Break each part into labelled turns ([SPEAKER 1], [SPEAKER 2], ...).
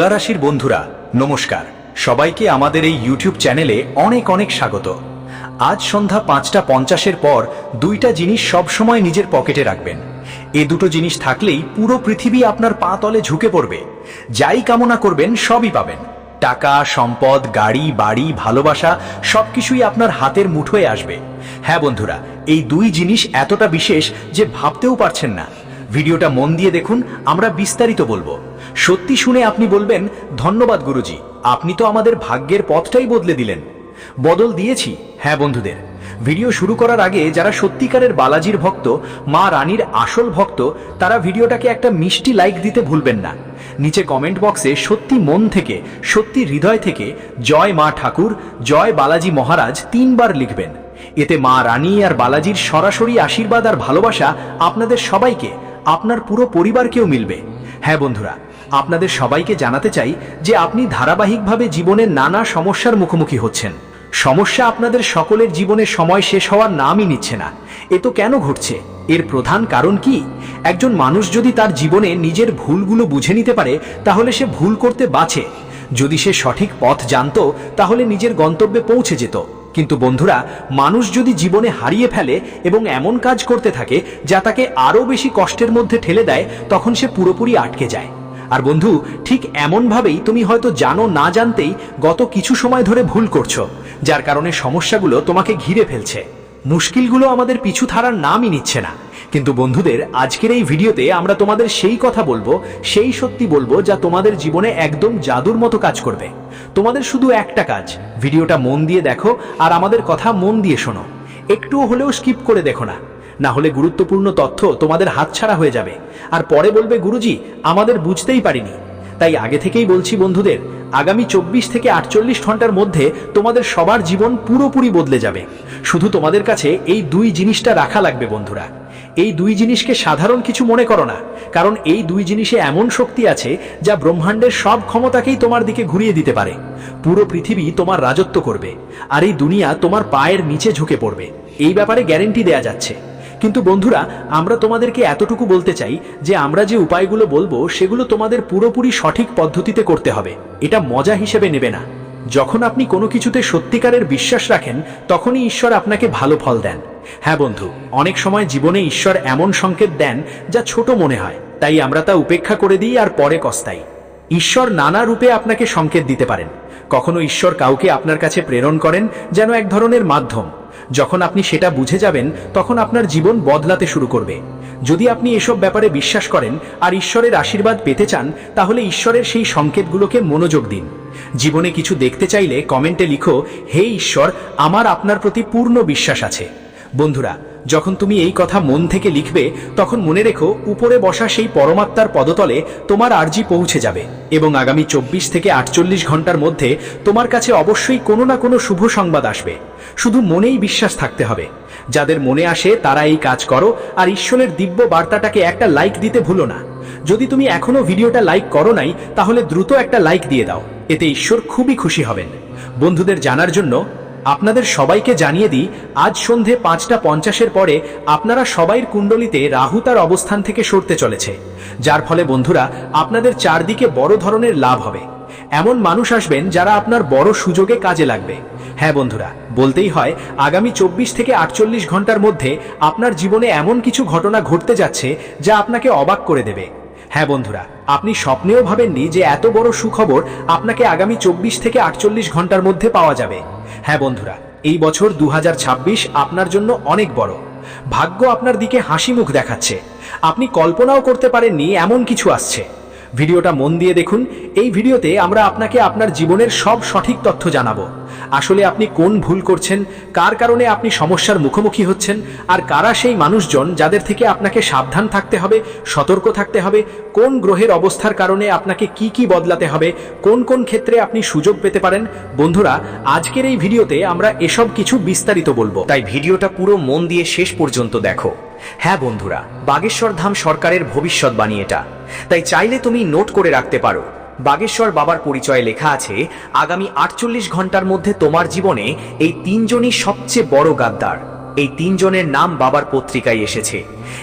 [SPEAKER 1] তুলা রাশির বন্ধুরা, নমস্কার। সবাইকে আমাদের এই ইউটিউব চ্যানেলে অনেক অনেক স্বাগত। আজ সন্ধ্যা পাঁচটা পঞ্চাশের পর দুইটা জিনিস সবসময় নিজের পকেটে রাখবেন। এ দুটো জিনিস থাকলেই পুরো পৃথিবী আপনার পা তলে ঝুঁকে পড়বে। যাই কামনা করবেন, সবই পাবেন। টাকা, সম্পদ, গাড়ি, বাড়ি, ভালোবাসা, সবকিছুই আপনার হাতের মুঠোয় আসবে। হ্যাঁ বন্ধুরা, এই দুই জিনিস এতটা বিশেষ যে ভাবতেও পারছেন না। ভিডিওটা মন দিয়ে দেখুন, আমরা বিস্তারিত বলব। সত্যি শুনে আপনি বলবেন, ধন্যবাদ গুরুজি, আপনি তো আমাদের ভাগ্যের পথটাই বদলে দিলেন। বদল দিয়েছি হ্যাঁ বন্ধুদের। ভিডিও শুরু করার আগে যারা সত্যিকারের বালাজির ভক্ত, মা রানীর আসল ভক্ত, তারা ভিডিওটাকে একটা মিষ্টি লাইক দিতে ভুলবেন না। নিচে কমেন্ট বক্সে সত্যি মন থেকে, সত্যি হৃদয় থেকে জয় মা ঠাকুর, জয় বালাজি মহারাজ তিনবার লিখবেন। এতে মা রানী আর বালাজির সরাসরি আশীর্বাদ আর ভালোবাসা আপনাদের সবাইকে, আপনার পুরো পরিবারকেও মিলবে। হ্যাঁ বন্ধুরা আপনাদের সবাইকে জানাতে চাই যে আপনি ধারাবাহিকভাবে জীবনের নানা সমস্যার মুখোমুখি হচ্ছেন। সমস্যা আপনাদের সকলের জীবনে সময় শেষ হওয়ার নামই নিচ্ছে না। এ তো কেন ঘটছে? এর প্রধান কারণ কি? একজন মানুষ যদি তার জীবনে নিজের ভুলগুলো বুঝে নিতে পারে, তাহলে সে ভুল করতে বাঁচে। যদি সে সঠিক পথ জানতো, তাহলে নিজের গন্তব্যে পৌঁছে যেত। কিন্তু বন্ধুরা, মানুষ যদি জীবনে হারিয়ে ফেলে এবং এমন কাজ করতে থাকে, যা তাকে আরও বেশি কষ্টের মধ্যে ঠেলে দেয়, তখন সে পুরোপুরি আটকে যায়। আর বন্ধু, ঠিক এমনভাবেই তুমি হয়তো জানো না জানতেই গত কিছু সময় ধরে ভুল করছ, যার কারণে সমস্যাগুলো তোমাকে ঘিরে ফেলছে। মুশকিলগুলো আমাদের পিছু থারার নামই নিচ্ছে না। কিন্তু বন্ধুদের, আজকের এই ভিডিওতে আমরা তোমাদের সেই কথা বলব, সেই সত্যি বলব যা তোমাদের জীবনে একদম জাদুর মতো কাজ করবে। তোমাদের শুধু একটা কাজ, ভিডিওটা মন দিয়ে দেখো আর আমাদের কথা মন দিয়ে শোনো। একটুও হলেও স্কিপ করে দেখো না। না হলে গুরুত্বপূর্ণ তথ্য তোমাদের হাতছাড়া হয়ে যাবে। আর পরে বলবে, গুরুজি, আমাদের বুঝতেই পারিনি। তাই আগে থেকেই বলছি বন্ধুদের, আগামী চব্বিশ থেকে আটচল্লিশ ঘণ্টার মধ্যে তোমাদের সবার জীবন পুরোপুরি বদলে যাবে। শুধু তোমাদের কাছে এই দুই জিনিসটা রাখা লাগবে বন্ধুরা। এই দুই জিনিসকে সাধারণ কিছু মনে করো না, কারণ এই দুই জিনিসে এমন শক্তি আছে যা ব্রহ্মাণ্ডের সব ক্ষমতাকেই তোমার দিকে ঘুরিয়ে দিতে পারে। পুরো পৃথিবী তোমার রাজত্ব করবে, আর এই দুনিয়া তোমার পায়ের নিচে ঝুঁকে পড়বে। এই ব্যাপারে গ্যারেন্টি দেয়া যাচ্ছে। কিন্তু বন্ধুরা, আমরা তোমাদেরকে এতটুকু বলতে চাই যে আমরা যে উপায়গুলো বলব, সেগুলো তোমাদের পুরোপুরি সঠিক পদ্ধতিতে করতে হবে। এটা মজা হিসেবে নেবে না। যখন আপনি কোনো কিছুতে সত্যিকারের বিশ্বাস রাখেন, তখনই ঈশ্বর আপনাকে ভালো ফল দেন। হ্যাঁ বন্ধু, অনেক সময় জীবনে ঈশ্বর এমন সংকেত দেন যা ছোট মনে হয়। তাই আমরা তা উপেক্ষা করে দিই আর পরে কস্তাই। ঈশ্বর নানা রূপে আপনাকে সংকেত দিতে পারেন। কখনো ঈশ্বর কাউকে আপনার কাছে প্রেরণ করেন যেন এক ধরনের মাধ্যম। যখন আপনি সেটা বুঝে যাবেন, তখন আপনার জীবন বদলাতে শুরু করবে। যদি আপনি এসব ব্যাপারে বিশ্বাস করেন আর ঈশ্বরের আশীর্বাদ পেতে চান, তাহলে ঈশ্বরের সেই সংকেতগুলোকে মনোযোগ দিন। জীবনে কিছু দেখতে চাইলে কমেন্টে লিখো, হে ঈশ্বর, আমার আপনার প্রতি পূর্ণ বিশ্বাস আছে। বন্ধুরা যখন তুমি এই কথা মন থেকে লিখবে, তখন মনে রেখো, উপরে বসা সেই পরমাত্মার পদতলে তোমার আর্জি পৌঁছে যাবে এবং আগামী চব্বিশ থেকে আটচল্লিশ ঘণ্টার মধ্যে তোমার কাছে অবশ্যই কোনো না কোনো শুভ সংবাদ আসবে। শুধু মনেই বিশ্বাস থাকতে হবে। যাদের মনে আসে, তারা এই কাজ করো, আর ঈশ্বরের দিব্য বার্তাটাকে একটা লাইক দিতে ভুলো না। যদি তুমি এখনও ভিডিওটা লাইক করো নাই, তাহলে দ্রুত একটা লাইক দিয়ে দাও। এতে ঈশ্বর খুবই খুশি হবেন। বন্ধুদের জানার জন্য আপনাদের সবাইকে জানিয়ে দিই, আজ সন্ধে পাঁচটা পঞ্চাশের পরে আপনারা সবাইয়ের কুণ্ডলিতে রাহু তার অবস্থান থেকে সরতে চলেছে। যার ফলে বন্ধুরা, আপনাদের চারদিকে বড় ধরনের লাভ হবে। এমন মানুষ আসবেন যারা আপনার বড় সুযোগে কাজে লাগবে। হ্যাঁ বন্ধুরা, বলতেই হয়, আগামী চব্বিশ থেকে আটচল্লিশ ঘণ্টার মধ্যে আপনার জীবনে এমন কিছু ঘটনা ঘটতে যাচ্ছে যা আপনাকে অবাক করে দেবে। হ্যাঁ বন্ধুরা, আপনি স্বপ্নেও ভাবেননি যে এত বড় সুখবর আপনাকে আগামী চব্বিশ থেকে আটচল্লিশ ঘণ্টার মধ্যে পাওয়া যাবে। হ্যাঁ বন্ধুরা, এই বছর দু হাজার ছাব্বিশ আপনার জন্য অনেক বড়। ভাগ্য আপনার দিকে হাসি মুখ দেখাচ্ছে। আপনি কল্পনাও করতে পারেননি এমন কিছু আসছে। ভিডিওটা মন দিয়ে দেখুন, এই ভিডিওতে আমরা আপনাকে আপনার জীবনের সব সঠিক তথ্য জানাব। আসলে আপনি কোন ভুল করছেন? কার কারণে আপনি সমস্যার মুখোমুখি হচ্ছেন? আর কারা সেই মানুষজন যাদের থেকে আপনাকে সাবধান থাকতে হবে, সতর্ক থাকতে হবে? কোন গ্রহের অবস্থার কারণে আপনাকে কি কি বদলাতে হবে? কোন কোন ক্ষেত্রে আপনি সুযোগ পেতে পারেন? বন্ধুরা, আজকের এই ভিডিওতে আমরা এসব কিছু বিস্তারিত বলব।
[SPEAKER 2] তাই ভিডিওটা পুরো মন দিয়ে শেষ পর্যন্ত দেখো। হ্যাঁ বন্ধুরা, বাগেশ্বর ধাম সরকারের ভবিষ্যৎবাণী এটা। তাই চাইলে তুমি নোট করে রাখতে পারো। বাগেশ্বর বাবার পরিচয়ে লেখা আছে, আগামী আটচল্লিশ ঘণ্টার মধ্যে তোমার জীবনে এই তিনজনই সবচেয়ে বড় গাদ্দার। এই তিনজনের নাম বাবার পত্রিকায় এসেছে।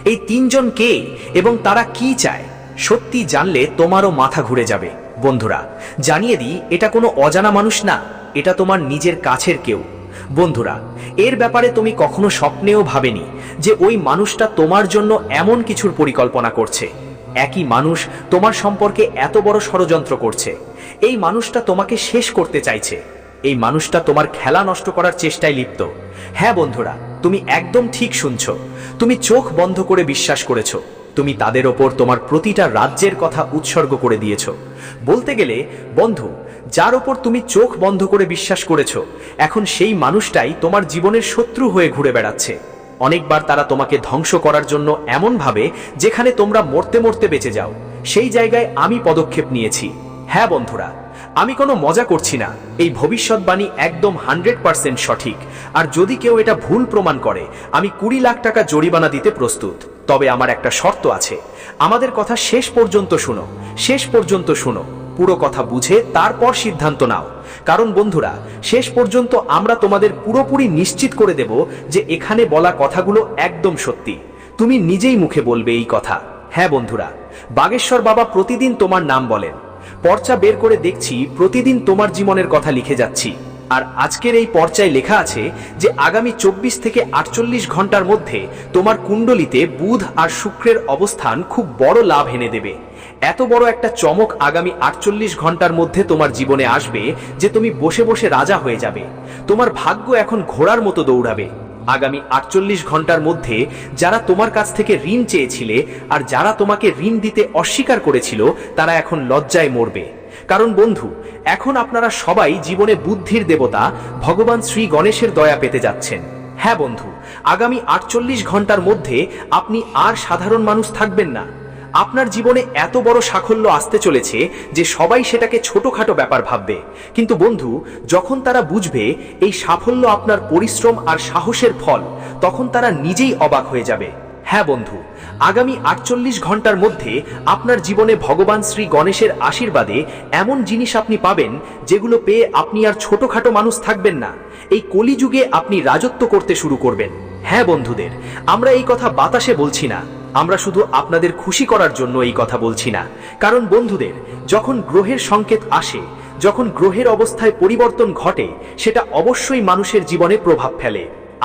[SPEAKER 2] এই তিনজন কে এবং তারা কি চায়, সত্যি জানলে তোমারও মাথা ঘুরে যাবে।
[SPEAKER 1] বন্ধুরা, জানিয়ে দিই, এটা কোনো অজানা মানুষ না, এটা তোমার নিজের কাছের কেউ। বন্ধুরা, এর ব্যাপারে তুমি কখনো স্বপ্নেও ভাবেনি যে ওই মানুষটা তোমার জন্য এমন কিছুর পরিকল্পনা করছে। একই মানুষ তোমার সম্পর্কে এত বড় ষড়যন্ত্র করছে। এই মানুষটা তোমাকে শেষ করতে চাইছে। এই মানুষটা তোমার খেলা নষ্ট করার চেষ্টায় লিপ্ত। হ্যাঁ বন্ধুরা, তুমি একদম ঠিক শুনছ। তুমি চোখ বন্ধ করে বিশ্বাস করেছ। তুমি তাদের ওপর তোমার প্রতিটা রাজ্যের কথা উৎসর্গ করে দিয়েছ। বলতে গেলে, বন্ধু, যার ওপর তুমি চোখ বন্ধ করে বিশ্বাস করেছ, এখন সেই মানুষটাই তোমার জীবনের শত্রু হয়ে ঘুরে বেড়াচ্ছে। অনেকবার তারা তোমাকে ধ্বংস করার জন্য এমন ভাবে যেখানে তোমরা মরতে মরতে বেঁচে যাও। সেই জায়গায় আমি পদক্ষেপ নিয়েছি। হ্যাঁ বন্ধুরা, আমি কোনো মজা করছি না। এই ভবিষ্যৎবাণী একদম হান্ড্রেড পার্সেন্ট সঠিক। আর যদি কেউ এটা ভুল প্রমাণ করে, আমি কুড়ি লাখ টাকা জরিমানা দিতে প্রস্তুত। তবে আমার একটা শর্ত আছে। আমাদের কথা শেষ পর্যন্ত শুনো। শেষ পর্যন্ত শুনো। পুরো কথা বুঝে তারপর সিদ্ধান্ত নাও। কারণ বন্ধুরা, শেষ পর্যন্ত আমরা তোমাদের পুরোপুরি নিশ্চিত করে দেব যে এখানে বলা কথাগুলো একদম সত্যি। তুমি নিজেই মুখে বলবে এই কথা। হ্যাঁ বন্ধুরা, বাগেশ্বর বাবা প্রতিদিন তোমার নাম বলেন। পর্চা বের করে দেখছি প্রতিদিন তোমার জীবনের কথা লিখে যাচ্ছি। আর আজকের এই পর্চায় লেখা আছে যে আগামী চব্বিশ থেকে আটচল্লিশ ঘণ্টার মধ্যে তোমার কুণ্ডলিতে বুধ আর শুক্রের অবস্থান খুব বড় লাভ এনে দেবে। এত বড় একটা চমক আগামী আটচল্লিশ ঘণ্টার মধ্যে তোমার জীবনে আসবে যে তুমি বসে বসে রাজা হয়ে যাবে। তোমার ভাগ্য এখন ঘোড়ার মতো দৌড়াবে। আগামী আটচল্লিশ ঘণ্টার মধ্যে যারা তোমার কাছ থেকে ঋণ চেয়েছিলে আর যারা তোমাকে ঋণ দিতে অস্বীকার করেছিল, তারা এখন লজ্জায় মরবে। কারণ বন্ধু, এখন আপনারা সবাই জীবনে বুদ্ধির দেবতা, ভগবান শ্রী গণেশের দয়া পেতে যাচ্ছেন। হ্যাঁ বন্ধু, আগামী আটচল্লিশ ঘণ্টার মধ্যে আপনি আর সাধারণ মানুষ থাকবেন না। আপনার জীবনে এত বড় সাফল্য আসতে চলেছে যে সবাই সেটাকে ছোটখাটো ব্যাপার ভাববে। কিন্তু বন্ধু, যখন তারা বুঝবে এই সাফল্য আপনার পরিশ্রম আর সাহসের ফল, তখন তারা নিজেই অবাক হয়ে যাবে। হ্যাঁ বন্ধু, আগামী আটচল্লিশ ঘণ্টার মধ্যে আপনার জীবনে ভগবান শ্রী গণেশের আশীর্বাদে এমন জিনিস আপনি পাবেন যেগুলো পেয়ে আপনি আর ছোটখাটো মানুষ থাকবেন না। এই কলিযুগে আপনি রাজত্ব করতে শুরু করবেন। হ্যাঁ বন্ধুদের, আমরা এই কথা বাতাসে বলছি না। আমরা শুধু আপনাদের খুশি করার জন্য এই কথা বলছি না। কারণ বন্ধুদের, যখন গ্রহের সংকেত আসে, যখন গ্রহের অবস্থায় পরিবর্তন ঘটে, সেটা অবশ্যই মানুষের জীবনে প্রভাব ফেলে।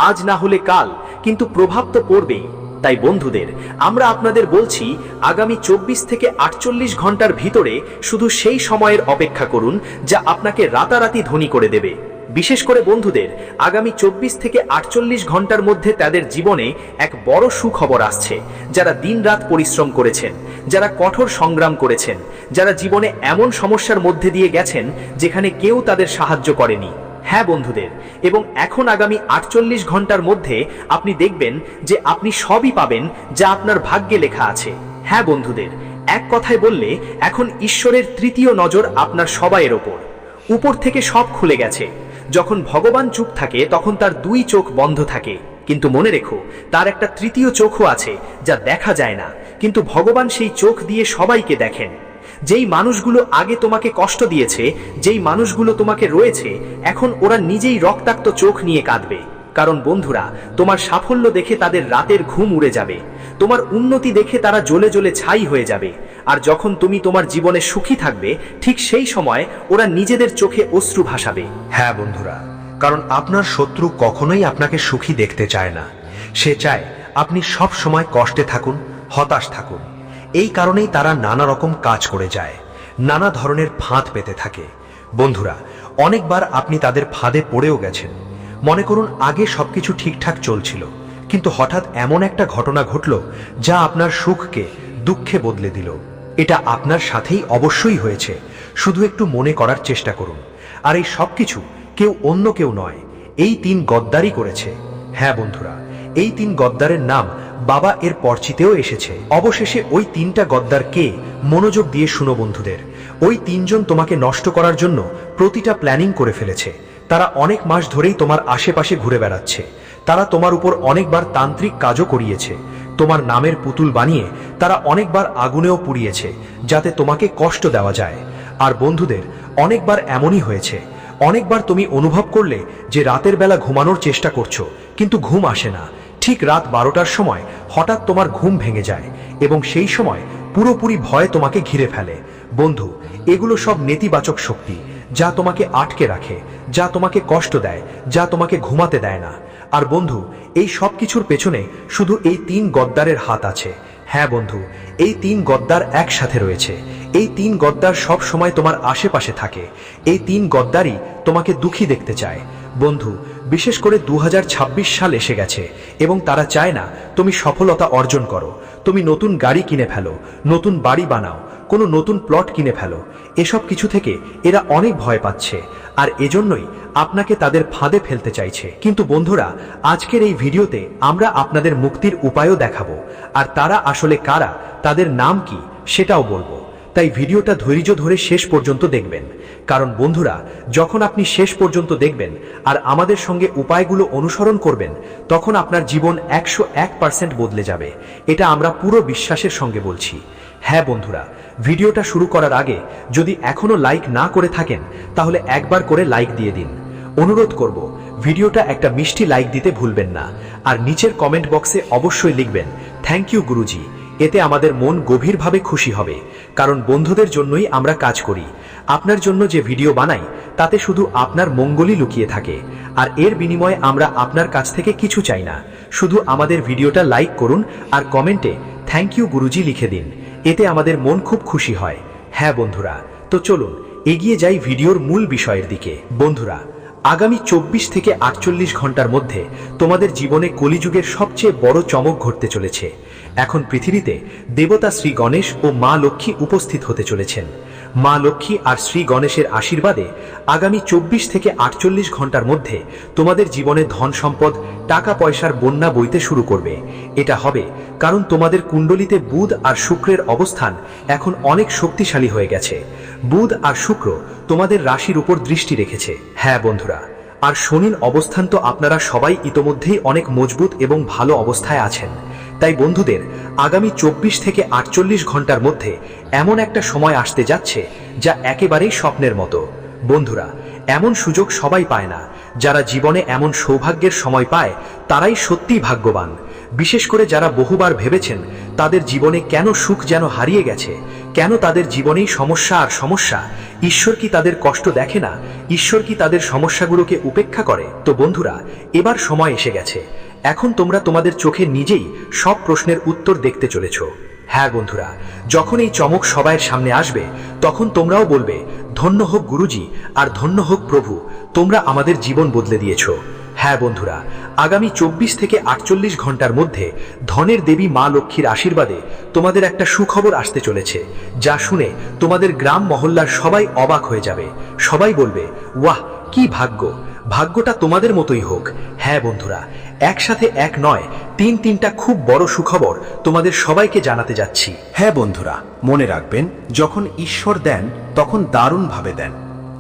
[SPEAKER 1] আজ না হলে কাল, কিন্তু প্রভাব তো পড়বেই। তাই বন্ধুদের, আমরা আপনাদের বলছি, আগামী চব্বিশ থেকে আটচল্লিশ ঘণ্টার ভিতরে শুধু সেই সময়ের অপেক্ষা করুন, যা আপনাকে রাতারাতি ধনী করে দেবে। বিশেষ করে বন্ধুদের, আগামী চব্বিশ থেকে আটচল্লিশ ঘণ্টার মধ্যে তাদের জীবনে এক বড় সুখবর আসছে। যারা দিনরাত পরিশ্রম করেছেন, যারা কঠোর সংগ্রাম করেছেন, যারা জীবনে এমন সমস্যার মধ্যে দিয়ে গেছেন, যেখানে কেউ তাদের সাহায্য করেনি। হ্যাঁ বন্ধুদের, এবং এখন আগামী আটচল্লিশ ঘণ্টার মধ্যে আপনি দেখবেন যে আপনি সবই পাবেন যা আপনার ভাগ্যে লেখা আছে। হ্যাঁ বন্ধুদের, এক কথায় বললে, এখন ঈশ্বরের তৃতীয় নজর আপনার সবাইয়ের ওপর। উপর থেকে সব খুলে গেছে। যখন ভগবান চুপ থাকে, তখন তার দুই চোখ বন্ধ থাকে। কিন্তু মনে রেখো, তার একটা তৃতীয় চোখও আছে, যা দেখা যায় না। কিন্তু ভগবান সেই চোখ দিয়ে সবাইকে দেখেন। যেই মানুষগুলো আগে তোমাকে কষ্ট দিয়েছে, যেই মানুষগুলো তোমাকে রয়েছে, এখন ওরা নিজেই রক্তাক্ত চোখ নিয়ে কাঁদবে। কারণ বন্ধুরা, তোমার সাফল্য দেখে তাদের রাতের ঘুম উড়ে যাবে। তোমার উন্নতি দেখে তারা জ্বলে জ্বলে ছাই হয়ে যাবে। আর যখন তুমি তোমার জীবনে সুখী থাকবে, ঠিক সেই সময় ওরা নিজেদের চোখে অশ্রু ভাসাবে।
[SPEAKER 3] হ্যাঁ বন্ধুরা, কারণ আপনার শত্রু কখনোই আপনাকে সুখী দেখতে চায় না। সে চায় আপনি সব সময় কষ্টে থাকুন, হতাশ থাকুন। এই কারণেই তারা নানা রকম কাজ করে যায়, নানা ধরনের ফাঁদ পেতে থাকে। বন্ধুরা, অনেকবার আপনি তাদের ফাঁদে পড়েও গেছেন। মনে করুন আগে সবকিছু ঠিকঠাক চলছিল, কিন্তু হঠাৎ এমন একটা ঘটনা ঘটল যা আপনার সুখকে, দুঃখে বদলে দিল। এটা আপনার সাথেই অবশ্যই হয়েছে, শুধু একটু মনে করার চেষ্টা করুন। আর এই সবকিছু কেউ অন্য কেউ নয়, এই তিন গদ্দারই করেছে। হ্যাঁ বন্ধুরা, এই তিন গদ্দারের নাম বাবা এর পরচিতেও এসেছে। অবশেষে ওই তিনটা গদ্দার কে মনোযোগ দিয়ে শুনো বন্ধুদের। ওই তিনজন তোমাকে নষ্ট করার জন্য প্রতিটা প্ল্যানিং করে ফেলেছে। তারা অনেক মাস ধরেই তোমার আশেপাশে ঘুরে বেড়াচ্ছে। তারা তোমার উপর অনেকবার তান্ত্রিক কাজও করিয়েছে। তোমার নামের পুতুল বানিয়ে তারা অনেকবার আগুনেও পুড়িয়েছে, যাতে তোমাকে কষ্ট দেওয়া যায়। আর বন্ধুদের, অনেকবার এমনই হয়েছে। অনেকবার তুমি অনুভব করলে যে রাতের বেলা ঘুমানোর চেষ্টা করছ, কিন্তু ঘুম আসে না। ঠিক রাত বারোটার সময় হঠাৎ তোমার ঘুম ভেঙে যায় এবং সেই সময় পুরোপুরি ভয় তোমাকে ঘিরে ফেলে। বন্ধু,
[SPEAKER 1] এগুলো সব নেতিবাচক শক্তি। যা তোমাকে আটকে রাখে, যা তোমাকে কষ্ট দেয়, যা তোমাকে ঘুমাতে দেয় না। আর বন্ধু, এই সব কিছুর পেছনে শুধু এই তিন গদ্দারের হাত আছে। হ্যাঁ বন্ধু, এই তিন গদ্দার একসাথে রয়েছে। এই তিন গদ্দার সব সময় তোমার আশেপাশে থাকে। এই তিন গদ্দারই তোমাকে দুঃখী দেখতে চায়। বন্ধু, বিশেষ করে দু হাজার ছাব্বিশ সাল এসে গেছে এবং তারা চায় না তুমি সফলতা অর্জন করো। তুমি নতুন গাড়ি কিনে ফেলো, নতুন বাড়ি বানাও কোনো নতুন প্লট কিনে ফেলো। এসব কিছু থেকে এরা অনেক ভয় পাচ্ছে। আর এজন্যই আপনাকে তাদের ফাঁদে ফেলতে চাইছে। কিন্তু বন্ধুরা, আজকের এই ভিডিওতে আমরা আপনাদের মুক্তির উপায়ও দেখাবো। আর তারা আসলে কারা, তাদের নাম কি, সেটাও বলব। তাই ভিডিওটা ধৈর্য ধরে শেষ পর্যন্ত দেখবেন। কারণ বন্ধুরা, যখন আপনি শেষ পর্যন্ত দেখবেন আর আমাদের সঙ্গে উপায়গুলো অনুসরণ করবেন, তখন আপনার জীবন একশো এক পার্সেন্ট বদলে যাবে। এটা আমরা পুরো বিশ্বাসের সঙ্গে বলছি। হ্যাঁ বন্ধুরা ভিডিওটা শুরু করার আগে যদি এখনও লাইক না করে থাকেন, তাহলে একবার করে লাইক দিয়ে দিন। অনুরোধ করব, ভিডিওটা একটা মিষ্টি লাইক দিতে ভুলবেন না। আর নিচের কমেন্ট বক্সে অবশ্যই লিখবেন থ্যাংক ইউ গুরুজি। এতে আমাদের মন গভীরভাবে খুশি হবে। কারণ বন্ধুদের জন্যই আমরা কাজ করি। আপনার জন্য যে ভিডিও বানাই, তাতে শুধু আপনার মঙ্গলই লুকিয়ে থাকে। আর এর বিনিময়ে আমরা আপনার কাছ থেকে কিছু চাই না। শুধু আমাদের ভিডিওটা লাইক করুন আর কমেন্টে থ্যাংক ইউ গুরুজি লিখে দিন। এতে আমাদের মন খুব খুশি হয়। হ্যাঁ বন্ধুরা, তো চলুন এগিয়ে যাই ভিডিওর মূল বিষয়ের দিকে। বন্ধুরা, আগামী চব্বিশ থেকে আটচল্লিশ ঘণ্টার মধ্যে তোমাদের জীবনে কলিযুগের সবচেয়ে বড় চমক ঘটতে চলেছে। এখন পৃথিবীতে দেবতা শ্রী গণেশ ও মা লক্ষ্মী উপস্থিত হতে চলেছেন। মা লক্ষ্মী আর শ্রী গণেশের আশীর্বাদে আগামী চব্বিশ থেকে আটচল্লিশ ঘণ্টার মধ্যে তোমাদের জীবনে ধন সম্পদ, টাকা পয়সার বন্যা বইতে শুরু করবে। এটা হবে কারণ তোমাদের কুণ্ডলিতে বুধ আর শুক্রের অবস্থান এখন অনেক শক্তিশালী হয়ে গেছে। বুধ আর শুক্র তোমাদের রাশির উপর দৃষ্টি রেখেছে। হ্যাঁ বন্ধুরা, আর শনির অবস্থান তো আপনারা সবাই ইতোমধ্যেই অনেক মজবুত এবং ভালো অবস্থায় আছেন। তাই বন্ধুদের, আগামী চব্বিশ থেকে আটচল্লিশ ঘণ্টার মধ্যে এমন একটা সময় আসতে যাচ্ছে যা একেবারেই স্বপ্নের মতো। বন্ধুরা, এমন সুযোগ সবাই পায় না। যারা জীবনে এমন সৌভাগ্যের সময় পায়, তারাই সত্যিই ভাগ্যবান। বিশেষ করে যারা বহুবার ভেবেছেন তাদের জীবনে কেন সুখ যেন হারিয়ে গেছে, কেন তাদের জীবনেই সমস্যা আর সমস্যা। ঈশ্বর কি তাদের কষ্ট দেখে না? ঈশ্বর কি তাদের সমস্যাগুলোকে উপেক্ষা করে? তো বন্ধুরা, এবার সময় এসে গেছে। এখন তোমরা তোমাদের চোখে নিজেই সব প্রশ্নের উত্তর দেখতে চলেছ। হ্যাঁ বন্ধুরা, যখন এই চমক সবাইয়ের সামনে আসবে, তখন তোমরাও বলবে, ধন্য হোক গুরুজি আর ধন্য হোক প্রভু, তোমরা আমাদের জীবন বদলে দিয়েছ। হ্যাঁ বন্ধুরা, আগামী চব্বিশ থেকে আটচল্লিশ ঘণ্টার মধ্যে ধনের দেবী মা লক্ষ্মীর আশীর্বাদে তোমাদের একটা সুখবর আসতে চলেছে, যা শুনে তোমাদের গ্রাম মহল্লার সবাই অবাক হয়ে যাবে। সবাই বলবে, ওয়াহ, কি ভাগ্য! ভাগ্যটা তোমাদের মতোই হোক। হ্যাঁ বন্ধুরা একসাথে এক নয়, তিন তিনটা খুব বড় সুখবর তোমাদের সবাইকে জানাতে যাচ্ছি।
[SPEAKER 4] হ্যাঁ বন্ধুরা, মনে রাখবেন, যখন ঈশ্বর দেন, তখন দারুণভাবে দেন।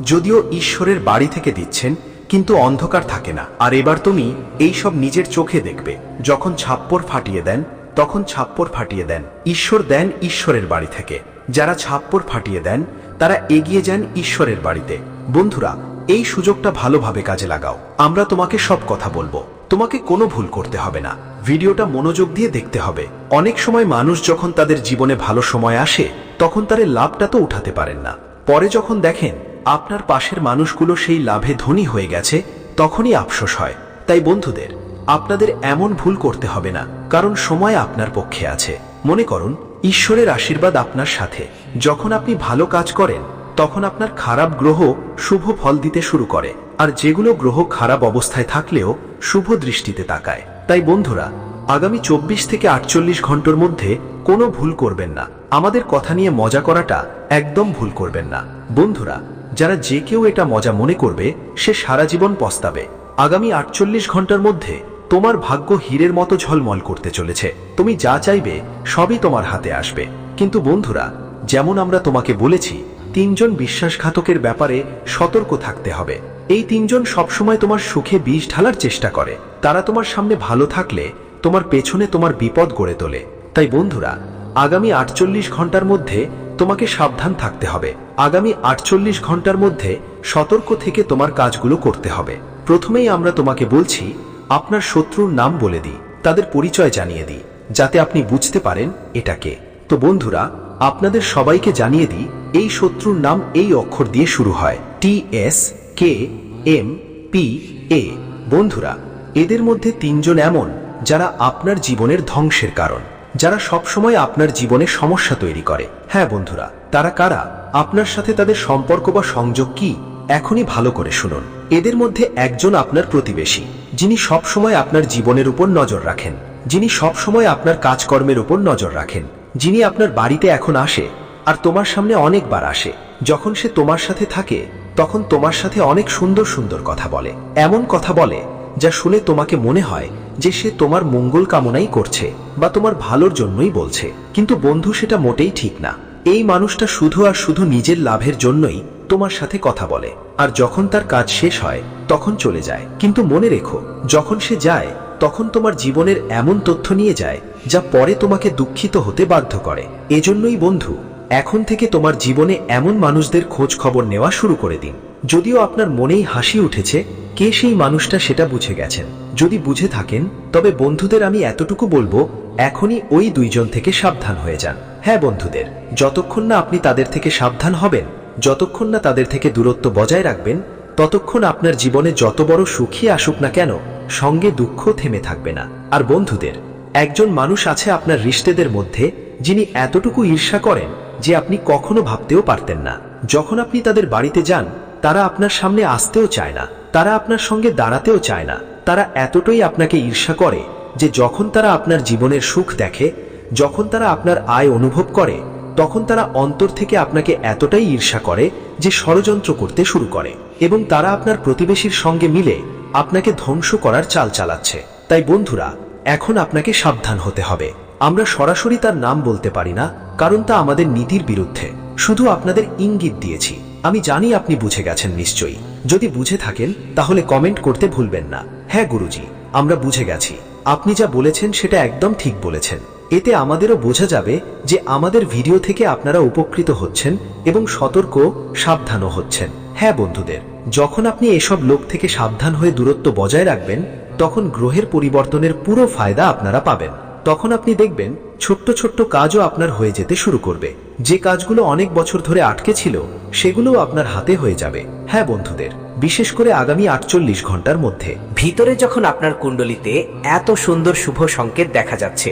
[SPEAKER 4] যদিও ঈশ্বরের বাড়ি থেকে দিচ্ছেন, কিন্তু অন্ধকার থাকে না। আর এবার তুমি এই সব নিজের চোখে দেখবে। যখন ছাপ্পর ফাটিয়ে দেন, তখন ছাপ্পর ফাটিয়ে দেন। ঈশ্বর দেন ঈশ্বরের বাড়ি থেকে। যারা ছাপ্পর ফাটিয়ে দেন, তারা এগিয়ে যান ঈশ্বরের বাড়িতে। বন্ধুরা, এই সুযোগটা ভালোভাবে কাজে লাগাও। আমরা তোমাকে সব কথা বলব। তোমাকে কোনো ভুল করতে হবে না। ভিডিওটা মনোযোগ দিয়ে দেখতে হবে। অনেক সময় মানুষ যখন তাদের জীবনে ভালো সময় আসে, তখন তার লাভটা তো উঠাতে পারেন না। পরে যখন দেখেন আপনার পাশের মানুষগুলো সেই লাভে ধনী হয়ে গেছে, তখনই আফসোস হয়। তাই বন্ধুদের, আপনাদের এমন ভুল করতে হবে না, কারণ সময় আপনার পক্ষে আছে। মনে করুন, ঈশ্বরের আশীর্বাদ আপনার সাথে। যখন আপনি ভালো কাজ করেন তখন আপনার খারাপ গ্রহ শুভ ফল দিতে শুরু করে, আর যেগুলো গ্রহ খারাপ অবস্থায় থাকলেও শুভ দৃষ্টিতে তাকায়। তাই বন্ধুরা, আগামী চব্বিশ থেকে আটচল্লিশ ঘণ্টার মধ্যে কোনো ভুল করবেন না। আমাদের কথা নিয়ে মজা করাটা একদম ভুল করবেন না। বন্ধুরা, যারা যে কেউ এটা মজা মনে করবে, সে সারা জীবন পস্তাবে। আগামী আটচল্লিশ ঘণ্টার মধ্যে তোমার ভাগ্য হীরের মতো ঝলমল করতে চলেছে। তুমি যা চাইবে, সবই তোমার হাতে আসবে। কিন্তু বন্ধুরা, যেমন আমরা তোমাকে বলেছি তিনজন বিশ্বাসঘাতকের ব্যাপারে সতর্ক থাকতে হবে। এই তিনজন সবসময় তোমার সুখে বিষ ঢালার চেষ্টা করে। তারা তোমার সামনে ভালো থাকলে, তোমার পেছনে তোমার বিপদ গড়ে তোলে। তাই বন্ধুরা, আগামী আটচল্লিশ ঘণ্টার মধ্যে তোমাকে সাবধান থাকতে হবে। আগামী আটচল্লিশ ঘণ্টার মধ্যে সতর্ক থেকে তোমার কাজগুলো করতে হবে। প্রথমেই আমরা তোমাকে বলছি, আপনার শত্রুর নাম বলে দিই, তাদের পরিচয় জানিয়ে দিই, যাতে আপনি বুঝতে পারেন এটাকে তো বন্ধুরা, আপনাদের সবাইকে জানিয়ে দিই
[SPEAKER 1] এই শত্রুর নাম এই অক্ষর দিয়ে শুরু হয়। T S, K, M, P, A. বন্ধুরা, এদের মধ্যে তিনজন এমন যারা আপনার জীবনের ধ্বংসের কারণ, যারা সবসময় আপনার জীবনে সমস্যা তৈরি করে। হ্যাঁ বন্ধুরা, তারা কারা? আপনার সাথে তাদের সম্পর্ক বা সংযোগ কি? এখনই ভালো করে শুনুন। এদের মধ্যে একজন আপনার প্রতিবেশী, যিনি সবসময় আপনার জীবনের উপর নজর রাখেন, যিনি সবসময় আপনার কাজকর্মের উপর নজর রাখেন, যিনি আপনার বাড়িতে এখন আসে আর তোমার সামনে অনেকবার আসে। যখন সে তোমার সাথে থাকে, তখন তোমার সাথে অনেক সুন্দর সুন্দর কথা বলে। এমন কথা বলে, যা শুনে তোমাকে মনে হয় যে সে তোমার মঙ্গল কামনাই করছে বা তোমার ভালোর জন্যই বলছে। কিন্তু বন্ধু, সেটা মোটেই ঠিক না। এই মানুষটা শুধু আর শুধু নিজের লাভের জন্যই তোমার সাথে কথা বলে। আর যখন তার কাজ শেষ হয়, তখন চলে যায়। কিন্তু মনে রেখো, যখন সে যায়, তখন তোমার জীবনের এমন তথ্য নিয়ে যায়, যা পরে তোমাকে দুঃখিত হতে বাধ্য করে। এজন্যই বন্ধু এখন থেকে তোমার জীবনে এমন মানুষদের খোঁজ খবর নেওয়া শুরু করে দিন। যদিও আপনার মনেই হাসি উঠেছে, কে সেই মানুষটা সেটা বুঝে গেছেন। যদি বুঝে থাকেন, তবে বন্ধুদের আমি এতটুকু বলব, এখনই ওই দুইজন থেকে সাবধান হয়ে যান। হ্যাঁ বন্ধুদের, যতক্ষণ না আপনি তাদের থেকে সাবধান হবেন, যতক্ষণ না তাদের থেকে দূরত্ব বজায় রাখবেন, ততক্ষণ আপনার জীবনে যত বড় সুখী আসুক না কেন, সঙ্গে দুঃখ থেমে থাকবে না। আর বন্ধুদের, একজন মানুষ আছে আপনার রিশতেদের মধ্যে যিনি এতটুকু ঈর্ষা করেন যে আপনি কখনো ভাবতেও পারতেন না। যখন আপনি তাদের বাড়িতে যান, তারা আপনার সামনে আসতেও চায় না, তারা আপনার সঙ্গে দাঁড়াতেও চায় না। তারা এতটাই আপনাকে ঈর্ষা করে যে যখন তারা আপনার জীবনের সুখ দেখে, যখন তারা আপনার আয় অনুভব করে, তখন তারা অন্তর থেকে আপনাকে এতটাই ঈর্ষা করে যে ষড়যন্ত্র করতে শুরু করে এবং তারা আপনার প্রতিবেশীর সঙ্গে মিলে আপনাকে ধ্বংস করার চাল চালাচ্ছে। তাই বন্ধুরা, এখন আপনাকে সাবধান হতে হবে। আমরা সরাসরি তার নাম বলতে পারি না, কারণ তা আমাদের নীতির বিরুদ্ধে। শুধু আপনাদের ইঙ্গিত দিয়েছি। আমি জানি আপনি বুঝে গেছেন নিশ্চয়ই। যদি বুঝে থাকেন, তাহলে কমেন্ট করতে ভুলবেন না। হ্যাঁ গুরুজি, আমরা বুঝে গেছি। আপনি যা বলেছেন, সেটা একদম ঠিক বলেছেন। এতে আমাদেরও বোঝা যাবে যে আমাদের ভিডিও থেকে আপনারা উপকৃত হচ্ছেন এবং সতর্ক, সাবধানও হচ্ছেন। হ্যাঁ বন্ধুদের, যখন আপনি এসব লোক থেকে সাবধান হয়ে দূরত্ব বজায় রাখবেন, তখন গ্রহের পরিবর্তনের পুরো ফায়দা আপনারা পাবেন। তখন আপনি দেখবেন ছোট্ট ছোট্ট কাজও আপনার হয়ে যেতে শুরু করবে। যে কাজগুলো অনেক বছর ধরে আটকে ছিল, সেগুলোও আপনার হাতে হয়ে যাবে। হ্যাঁ বন্ধুদের, বিশেষ করে আগামী আটচল্লিশ ঘণ্টার মধ্যে।
[SPEAKER 2] ভিতরে যখন আপনার কুণ্ডলিতে এত সুন্দর শুভ সংকেত দেখা যাচ্ছে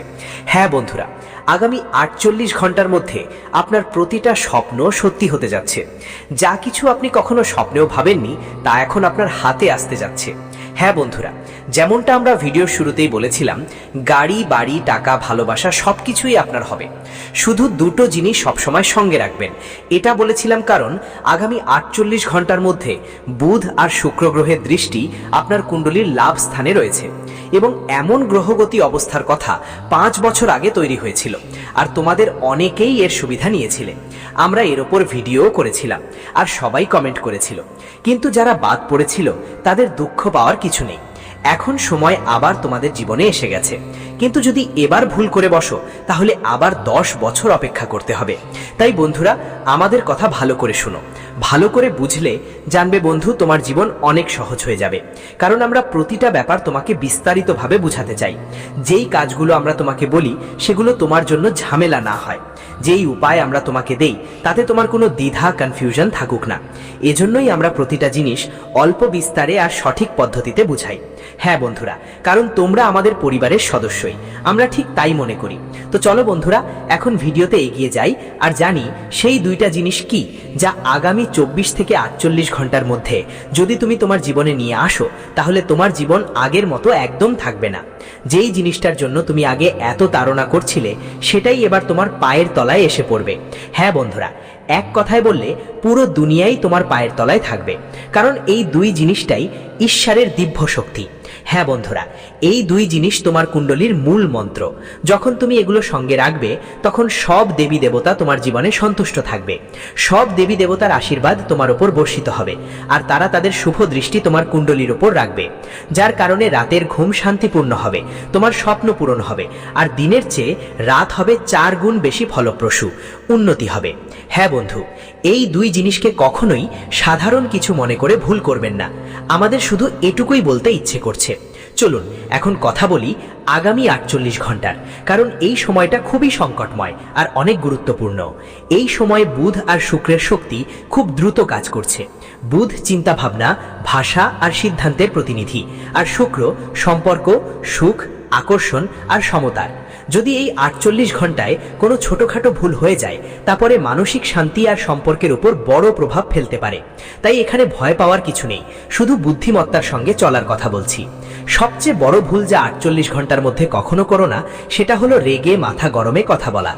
[SPEAKER 2] হ্যাঁ বন্ধুরা, আগামী আটচল্লিশ ঘণ্টার মধ্যে আপনার প্রতিটা স্বপ্ন সত্যি হতে যাচ্ছে। যা কিছু আপনি কখনো স্বপ্নেও ভাবেননি, তা এখন আপনার হাতে আসতে যাচ্ছে। হ্যাঁ বন্ধুরা যেমনটা আমরা ভিডিওর শুরুতেই বলেছিলাম, গাড়ি, বাড়ি, টাকা, ভালোবাসা সব কিছুই আপনার হবে। শুধু দুটো জিনিস সবসময় সঙ্গে রাখবেন। এটা বলেছিলাম কারণ, আগামী আটচল্লিশ ঘণ্টার মধ্যে বুধ আর শুক্র গ্রহের দৃষ্টি আপনার কুণ্ডলীর লাভ স্থানে রয়েছে। এবং এমন গ্রহগতি অবস্থার কথা পাঁচ বছর আগে তৈরি হয়েছিল, আর তোমাদের অনেকেই এর সুবিধা নিয়েছিলে। আমরা এর ওপর ভিডিও করেছিলাম, আর সবাই কমেন্ট করেছিল। কিন্তু যারা বাদ পড়েছিল, তাদের দুঃখ পাওয়ার কিছু নেই। এখন সময় আবার তোমাদের জীবনে এসে গেছে। কিন্তু যদি এবার ভুল করে বসো, তাহলে আবার দশ বছর অপেক্ষা করতে হবে। তাই বন্ধুরা, আমাদের কথা ভালো করে শোনো। ভালো করে বুঝলে জানবে বন্ধু, তোমার জীবন অনেক সহজ হয়ে যাবে। কারণ আমরা প্রতিটা ব্যাপার তোমাকে বিস্তারিতভাবে বুঝাতে চাই। যেই কাজগুলো আমরা তোমাকে বলি, সেগুলো তোমার জন্য ঝামেলা না হয়। যেই উপায় আমরা তোমাকে দেই, তাতে তোমার কোনো দ্বিধা কনফিউশন থাকুক না। এজন্যই আমরা প্রতিটা জিনিস অল্প বিস্তারে আর সঠিক পদ্ধতিতে বুঝাই। হ্যাঁ বন্ধুরা, কারণ তোমরা আমাদের পরিবারের সদস্যই। আমরা ঠিক তাই মনে করি। তো চলো বন্ধুরা, এখন ভিডিওতে এগিয়ে যাই আর জানি সেই দুইটা জিনিস কি যা আগামী চব্বিশ থেকে আটচল্লিশ ঘণ্টার মধ্যে যদি তুমি তোমার জীবনে নিয়ে আসো, তাহলে তোমার জীবন আগের মতো একদম থাকবে না। যেই জিনিসটার জন্য তুমি আগে এত তাড়না করছিলে, সেটাই এবার তোমার পায়ের তলায় এসে পড়বে। হ্যাঁ বন্ধুরা এক কথায় বললে, পুরো দুনিয়াই তোমার পায়ের তলায় থাকবে। কারণ এই দুই জিনিসটাই ঈশ্বরের দিব্য শক্তি। হ্যাঁ বন্ধুরা, এই দুই জিনিস তোমার কুণ্ডলীর মূল মন্ত্র। যখন তুমি এগুলো সঙ্গে রাখবে, তখন সব দেবী দেবতা তোমার জীবনে সন্তুষ্ট থাকবে। সব দেবী দেবতার আশীর্বাদ তোমার ওপর বর্ষিত হবে, আর তারা তাদের শুভ দৃষ্টি তোমার কুণ্ডলীর ওপর রাখবে। যার কারণে রাতের ঘুম শান্তিপূর্ণ হবে, তোমার স্বপ্ন পূরণ হবে, আর দিনের চেয়ে রাত হবে চার গুণ বেশি ফলপ্রসূ। উন্নতি হবে। হ্যাঁ বন্ধু, এই দুই জিনিসকে কখনোই সাধারণ কিছু মনে করে ভুল করবেন না। আমাদের শুধু এটুকুই বলতে ইচ্ছে করছে। চলুন, এখন কথা বলি আগামী আটচল্লিশ ঘণ্টার, কারণ এই সময়টা খুবই সংকটময় আর অনেক গুরুত্বপূর্ণ। এই সময়ে বুধ আর শুক্রের শক্তি খুব দ্রুত কাজ করছে। বুধ চিন্তাভাবনা, ভাষা আর সিদ্ধান্তের প্রতিনিধি, আর শুক্র সম্পর্ক, সুখ, আকর্ষণ আর সমতার। যদি এই আটচল্লিশ ঘন্টায় কোনো ছোটখাটো ভুল হয়ে যায়, তারপরে মানসিক শান্তি আর সম্পর্কের উপর বড় প্রভাব ফেলতে পারে। তাই এখানে ভয় পাওয়ার কিছু নেই, শুধু বুদ্ধিমত্তার সঙ্গে চলার কথা বলছি। সবচেয়ে বড় ভুল যা আটচল্লিশ ঘণ্টার মধ্যে কখনো করো না, সেটা হলো রেগে মাথা গরমে কথা বলা।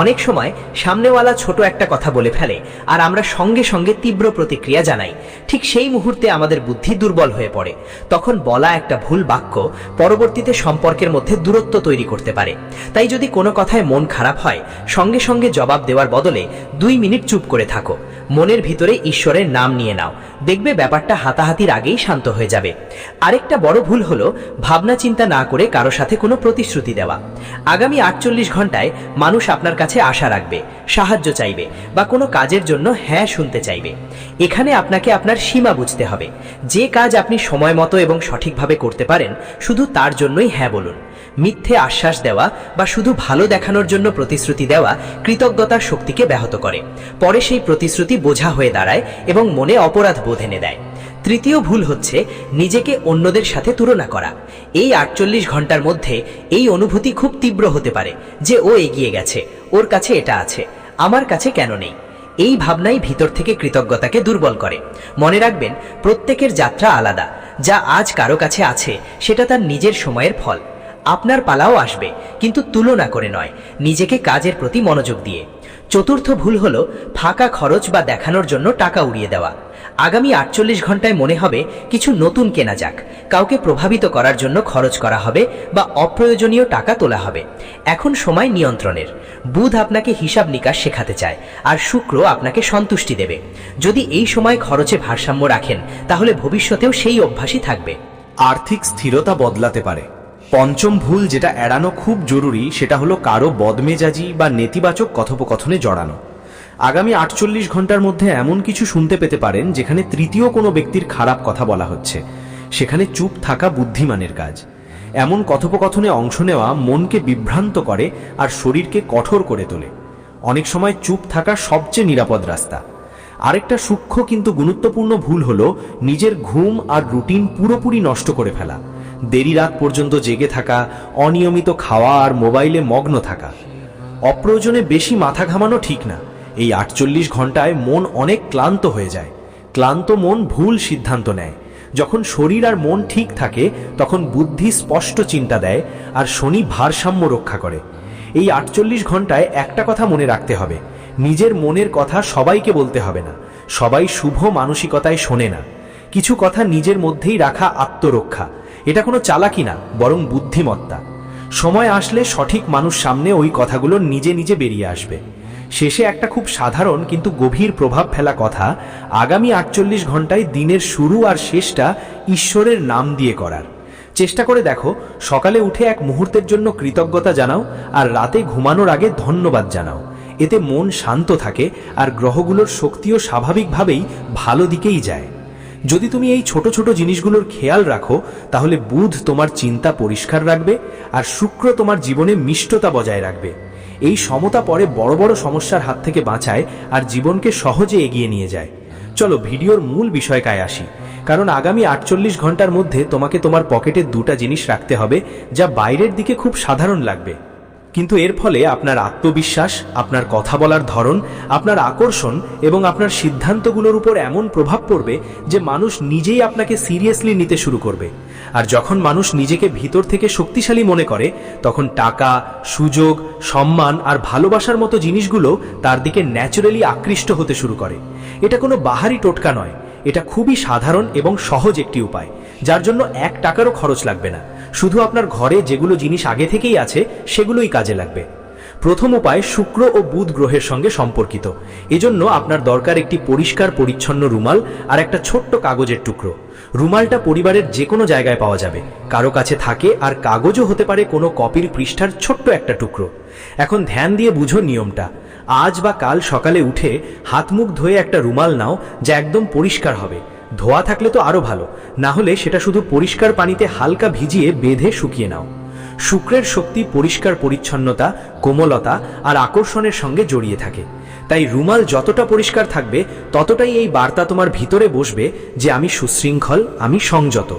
[SPEAKER 2] অনেক সময় সামনেওয়ালা ছোট একটা কথা বলে ফেলে, আর আমরা সঙ্গে সঙ্গে তীব্র প্রতিক্রিয়া জানাই। ঠিক সেই মুহূর্তে আমাদের বুদ্ধি দুর্বল হয়ে পড়ে। তখন বলা একটা ভুল বাক্য পরবর্তীতে সম্পর্কের মধ্যে দূরত্ব তৈরি করতে পারে। তাই যদি কোনো কথায় মন খারাপ হয়, সঙ্গে সঙ্গে জবাব দেওয়ার বদলে দুই মিনিট চুপ করে থাকো। মনের ভিতরে ঈশ্বরের নাম নিয়ে নাও। দেখবে ব্যাপারটা হাতাহাতির আগেই শান্ত হয়ে যাবে। আরেকটা বড় ভুল হলো, ভাবনা চিন্তা না করে কারও সাথে কোনো প্রতিশ্রুতি দেওয়া। আগামী আটচল্লিশ ঘন্টায় মানুষ আপনার কাছে আশা রাখবে, সাহায্য চাইবে বা কোনো কাজের জন্য হ্যাঁ শুনতে চাইবে। এখানে আপনাকে আপনার সীমা বুঝতে হবে। যে কাজ আপনি সময় মতো এবং সঠিকভাবে করতে পারেন, শুধু তার জন্যই হ্যাঁ বলুন। মিথ্যে আশ্বাস দেওয়া বা শুধু ভালো দেখানোর জন্য প্রতিশ্রুতি দেওয়া কৃতজ্ঞতার শক্তিকে ব্যাহত করে। পরে সেই প্রতিশ্রুতি বোঝা হয়ে দাঁড়ায় এবং মনে অপরাধ বোধ এনে দেয়। তৃতীয় ভুল হচ্ছে নিজেকে অন্যদের সাথে তুলনা করা। এই আটচল্লিশ ঘণ্টার মধ্যে এই অনুভূতি খুব তীব্র হতে পারে যে ও এগিয়ে গেছে, ওর কাছে এটা আছে, আমার কাছে কেন নেই? এই ভাবনাই ভিতর থেকে কৃতজ্ঞতাকে দুর্বল করে। মনে রাখবেন, প্রত্যেকের যাত্রা আলাদা, যা আজ কারও কাছে আছে, সেটা তার নিজের সময়ের ফল। আপনার পালাও আসবে, কিন্তু তুলনা করে নয়, নিজেকে কাজের প্রতি মনোযোগ দিয়ে। চতুর্থ ভুল হলো ফাঁকা খরচ বা দেখানোর জন্য টাকা উড়িয়ে দেওয়া। আগামী আটচল্লিশ ঘন্টায় মনে হবে কিছু নতুন কেনা যাক, কাউকে প্রভাবিত করার জন্য খরচ করা হবে বা অপ্রয়োজনীয় টাকা তোলা হবে। এখন সময় নিয়ন্ত্রণের। বুধ আপনাকে হিসাব নিকাশ শেখাতে চায়, আর শুক্র আপনাকে সন্তুষ্টি দেবে। যদি এই সময় খরচে ভারসাম্য রাখেন, তাহলে ভবিষ্যতেও সেই অভ্যাসই থাকবে।
[SPEAKER 1] আর্থিক স্থিরতা বদলাতে পারে। পঞ্চম ভুল যেটা এড়ানো খুব জরুরি, সেটা হলো কারও বদমেজাজি বা নেতিবাচক কথোপকথনে জড়ানো। আগামী আটচল্লিশ ঘণ্টার মধ্যে এমন কিছু শুনতে পেতে পারেন, যেখানে তৃতীয় কোনো ব্যক্তির খারাপ কথা বলা হচ্ছে। সেখানে চুপ থাকা বুদ্ধিমানের কাজ। এমন কথোপকথনে অংশ নেওয়া মনকে বিভ্রান্ত করে আর শরীরকে কঠোর করে তোলে। অনেক সময় চুপ থাকা সবচেয়ে নিরাপদ রাস্তা। আরেকটা সূক্ষ্ম কিন্তু গুরুত্বপূর্ণ ভুল হলো, নিজের ঘুম আর রুটিন পুরোপুরি নষ্ট করে ফেলা। দেরি রাত পর্যন্ত জেগে থাকা, অনিয়মিত খাওয়া আর মোবাইলে মগ্ন থাকা। অপ্রয়োজনে বেশি মাথা ঘামানো ঠিক না। এই আটচল্লিশ ঘন্টায় মন অনেক ক্লান্ত হয়ে যায়। ক্লান্ত মন ভুল সিদ্ধান্ত নেয়। যখন শরীর আর মন ঠিক থাকে, তখন বুদ্ধি স্পষ্ট চিন্তা দেয় আর শনি ভারসাম্য রক্ষা করে। এই আটচল্লিশ ঘন্টায় একটা কথা মনে রাখতে হবে। নিজের মনের কথা সবাইকে বলতে হবে না। সবাই শুভ মানসিকতায় শোনে না। কিছু কথা নিজের মধ্যেই রাখা আত্মরক্ষা। এটা কোনো চালাকি না, বরং বুদ্ধিমত্তা। সময় আসলে সঠিক মানুষ সামনে ওই কথাগুলো নিজে নিজে বেরিয়ে আসবে। শেষে একটা খুব সাধারণ কিন্তু গভীর প্রভাব ফেলা কথা, আগামী আটচল্লিশ ঘন্টায় দিনের শুরু আর শেষটা ঈশ্বরের নাম দিয়ে করার। চেষ্টা করে দেখো, সকালে উঠে এক মুহূর্তের জন্য কৃতজ্ঞতা জানাও আর রাতে ঘুমানোর আগে ধন্যবাদ জানাও। এতে মন শান্ত থাকে আর গ্রহগুলোর শক্তিও স্বাভাবিকভাবেই ভালো দিকেই যায়। যদি তুমি এই ছোট ছোট জিনিসগুলোর খেয়াল রাখো, তাহলে বুধ তোমার চিন্তা পরিষ্কার রাখবে আর শুক্র তোমার জীবনে মিষ্টতা বজায় রাখবে। এই সমতা পরে বড় বড় সমস্যার হাত থেকে বাঁচায় আর জীবনকে সহজে এগিয়ে নিয়ে যায়। চলো ভিডিওর মূল বিষয়কায় আসি। কারণ আগামী আটচল্লিশ ঘণ্টার মধ্যে তোমাকে তোমার পকেটে দুটা জিনিস রাখতে হবে, যা বাইরের দিকে খুব সাধারণ লাগবে। কিন্তু এর ফলে আপনার আত্মবিশ্বাস, আপনার কথা বলার ধরন, আপনার আকর্ষণ এবং আপনার সিদ্ধান্তগুলোর উপর এমন প্রভাব পড়বে যে মানুষ নিজেই আপনাকে সিরিয়াসলি নিতে শুরু করবে। আর যখন মানুষ নিজেকে ভিতর থেকে শক্তিশালী মনে করে, তখন টাকা, সুযোগ, সম্মান আর ভালোবাসার মতো জিনিসগুলো তার দিকে ন্যাচারালি আকৃষ্ট হতে শুরু করে। এটা কোনো বাহারি টোটকা নয়। এটা খুবই সাধারণ এবং সহজ একটি উপায়, যার জন্য এক টাকারও খরচ লাগবে না। শুধু আপনার ঘরে যেগুলো জিনিস আগে থেকেই আছে, সেগুলোই কাজে লাগবে। প্রথম উপায় শুক্র ও বুধ গ্রহের সঙ্গে সম্পর্কিত। এজন্য আপনার দরকার একটি পরিষ্কার পরিচ্ছন্ন রুমাল আর একটা ছোট্ট কাগজের টুকরো। রুমালটা পরিবারের যে কোনো জায়গায় পাওয়া যাবে। কারও কাছে থাকে আর কাগজও হতে পারে কোনো কপির পৃষ্ঠার ছোট্ট একটা টুকরো। এখন ধ্যান দিয়ে বুঝো নিয়মটা। আজ বা কাল সকালে উঠে হাত মুখ ধুয়ে একটা রুমাল নাও যা একদম পরিষ্কার হবে। ধোয়া থাকলে তো আরও ভালো। না হলে সেটা শুধু পরিষ্কার পানিতে হালকা ভিজিয়ে বেঁধে শুকিয়ে নাও। শুক্রের শক্তি পরিষ্কার পরিচ্ছন্নতা, কোমলতা আর আকর্ষণের সঙ্গে জড়িয়ে থাকে। তাই রুমাল যতটা পরিষ্কার থাকবে, ততটাই এই বার্তা তোমার ভিতরে বসবে যে আমি সুশৃঙ্খল, আমি সংযত।